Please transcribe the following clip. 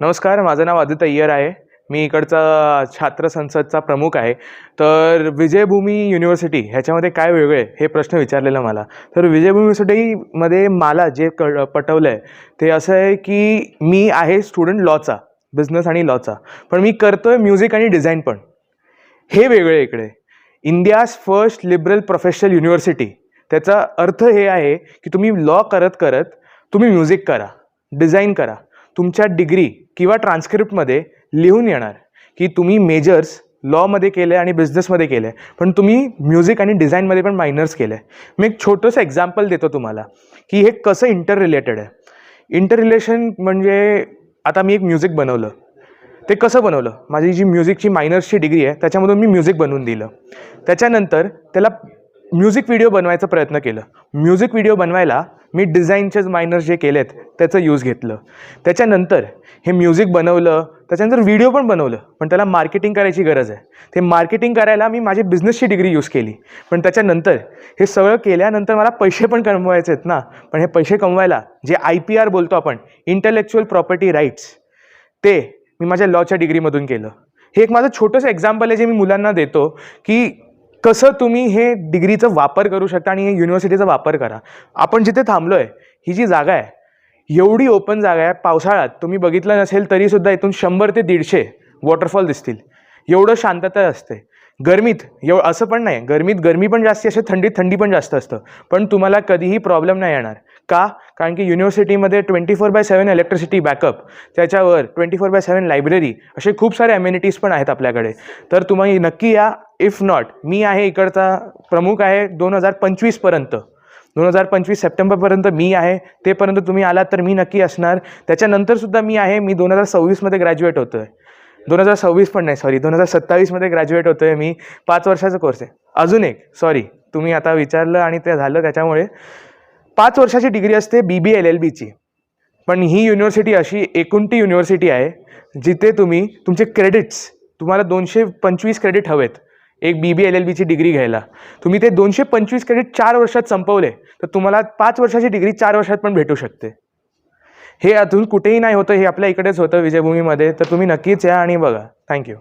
नमस्कार माझं नाव आदित्य अय्यर आहे. मी इकडचा छात्र संसदचा प्रमुख आहे. तर विजयभूमी युनिव्हर्सिटी ह्याच्यामध्ये काय वेगळं आहे हे प्रश्न विचारलेला मला. तर विजयभूमी युनिव्हर्सिटीमध्ये मला जे क पटवलं आहे ते असं आहे की मी आहे स्टुडंट लॉचा बिझनेस आणि लॉचा पण मी करतो आहे म्युझिक आणि डिझाईन पण. हे वेगळे इकडे. India's first liberal professional university त्याचा अर्थ हे आहे की तुम्ही लॉ करत करत तुम्ही म्युझिक करा डिझाईन करा. तुमच्या डिग्री किंवा ट्रान्स्क्रिप्टमध्ये लिहून येणार की तुम्ही मेजर्स लॉमध्ये केलं आहे आणि बिझनेसमध्ये केलं आहे पण तुम्ही म्युझिक आणि डिझाईनमध्ये पण मायनर्स केलं. आहे मी एक छोटंसं एक्झाम्पल देतो तुम्हाला की हे कसं इंटर रिलेटेड आहे. इंटर रिलेशन म्हणजे आता मी एक म्युझिक बनवलं. ते कसं बनवलं? माझी जी म्युझिकची मायनर्सची डिग्री आहे त्याच्यामधून मी म्युझिक बनवून दिलं. त्याच्यानंतर त्याला म्युझिक व्हिडिओ बनवायचा प्रयत्न केलं. म्युझिक व्हिडिओ बनवायला मी डिझाईनचेच मायनर्स जे केलेत त्याचं यूज घेतलं. त्याच्यानंतर हे म्युझिक बनवलं त्याच्यानंतर व्हिडिओ पण बनवलं पण त्याला मार्केटिंग करायची गरज आहे. ते मार्केटिंग करायला मी माझी बिझनेसची डिग्री यूज केली. पण त्याच्यानंतर हे सगळं केल्यानंतर मला पैसे पण कमवायचे आहेत ना. पण हे पैसे कमवायला जे आय पी आर बोलतो आपण इंटलेक्च्युअल प्रॉपर्टी राईट्स ते मी माझ्या लॉच्या डिग्रीमधून केलं. हे एक माझं छोटंसं एक्झाम्पल आहे जे मी मुलांना देतो की कसं तुम्ही हे डिग्रीचा वापर करू शकता आणि हे युनिव्हर्सिटीचा वापर करा? आपण जिथे थांबलो आहे ही जी जागा आहे एवढी ओपन जागा आहे पावसाळ्यात तुम्ही बघितलं नसेल तरीसुद्धा इथून शंभर ते दीडशे वॉटरफॉल दिसतील. एवढं शांतता असते. गरमीत एव असं पण नाही गरमीत गरमी पण जास्ती असते थंडीत थंडी पण जास्त असतं. पण तुम्हाला कधीही प्रॉब्लेम नाही येणार. का? कारण की युनिव्हर्सिटीमध्ये twenty four by seven electricity backup त्याच्यावर twenty four by seven library असे खूप सारे अम्युनिटीज पण आहेत आपल्याकडे. तर तुम्ही नक्की या इफ नॉट मी आहे इकडचा प्रमुख आहे दोन हजार पंचवीसपर्यंत दोन हजार पंचवीस सप्टेंबरपर्यंत मी आहे तेपर्यंत तुम्ही आलात तर मी नक्की असणार. त्याच्यानंतरसुद्धा मी आहे मी दोन हजार सव्वीसमध्ये ग्रॅज्युएट होतो आहे दोन हजार सव्वीस पण नाही सॉरी दोन हजार सत्तावीसमध्ये ग्रॅज्युएट होतो आहे मी. पाच वर्षाचा कोर्स आहे. अजून एक सॉरी तुम्ही आता विचारलं आणि ते झालं त्याच्यामुळे. पाच वर्षाची डिग्री असते बी बी एल एल बीची पण ही युनिव्हर्सिटी अशी एकुणती युनिव्हर्सिटी आहे जिथे तुम्ही तुमचे क्रेडिट्स तुम्हाला दोनशे पंचवीस क्रेडिट हवेत. एक बी बी एल एल बीची डिग्री घ्यायला. तुम्ही ते दोनशे पंचवीस क्रेडिट चार वर्षात संपवले तर तुम्हाला पाच वर्षाची डिग्री चार वर्षात पण भेटू शकते. हे अजून कुठेही नाही होतं हे आपल्या इकडेच होतं विजयभूमीमध्ये तर तुम्ही नक्कीच या आणि बघा. थँक्यू